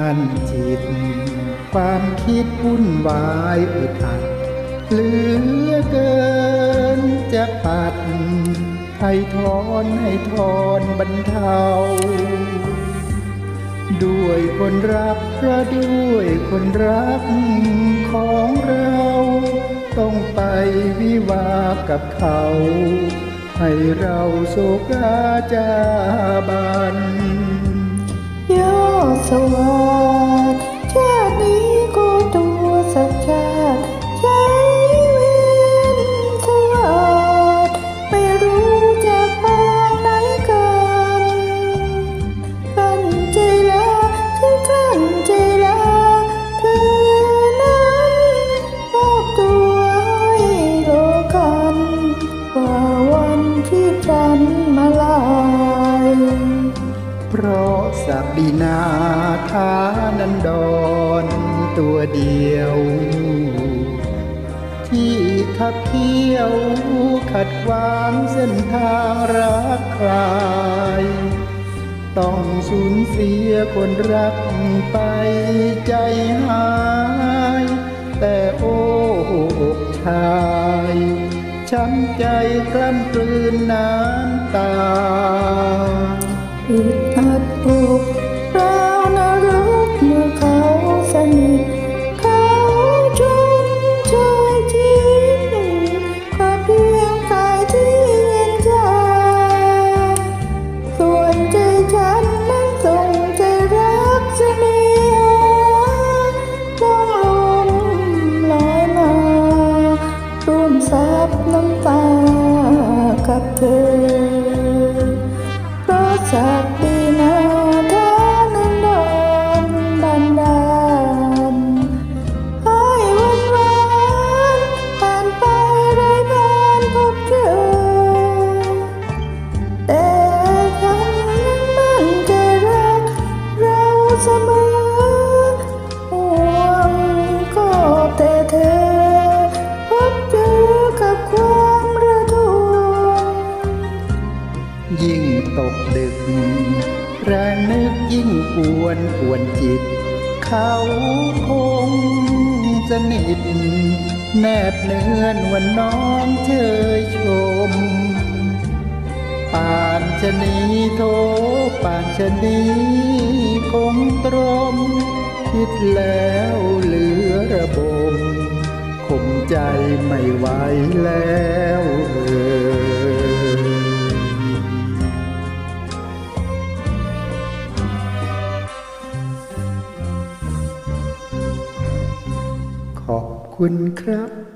อันจิต ความคิดวุ่นวายอึดอัดเหลือเกินจะปัดให้ทอนให้ทอนบรรเทา ด้วยคนรักเพราะด้วยคนรักของเราต้องไปวิวากับเขา ให้เราโศกาจาบันยอสวัส ราะศักดินาทานันดรตัวเดียว ที่ขับเคี่ยวขัดวางเส้นทางรักใครต้องสูญเสียคนรักไปใจหาย แต่โอ้อกชายช้ำใจกลั้นกลืนน้ำตาอึ ร่วมซับน้ำตากับเธอ เพราะจาก ตกดึกรงนึกยิ่งกวนกวนจิต เขาคงสนิทแนบเนือนวันน้องเชยชม ป่านชะนีโทป่านชะนีคงตรม คิดแล้วเหลือระบมคงใจไม่ไหวแล้ว คุณครับ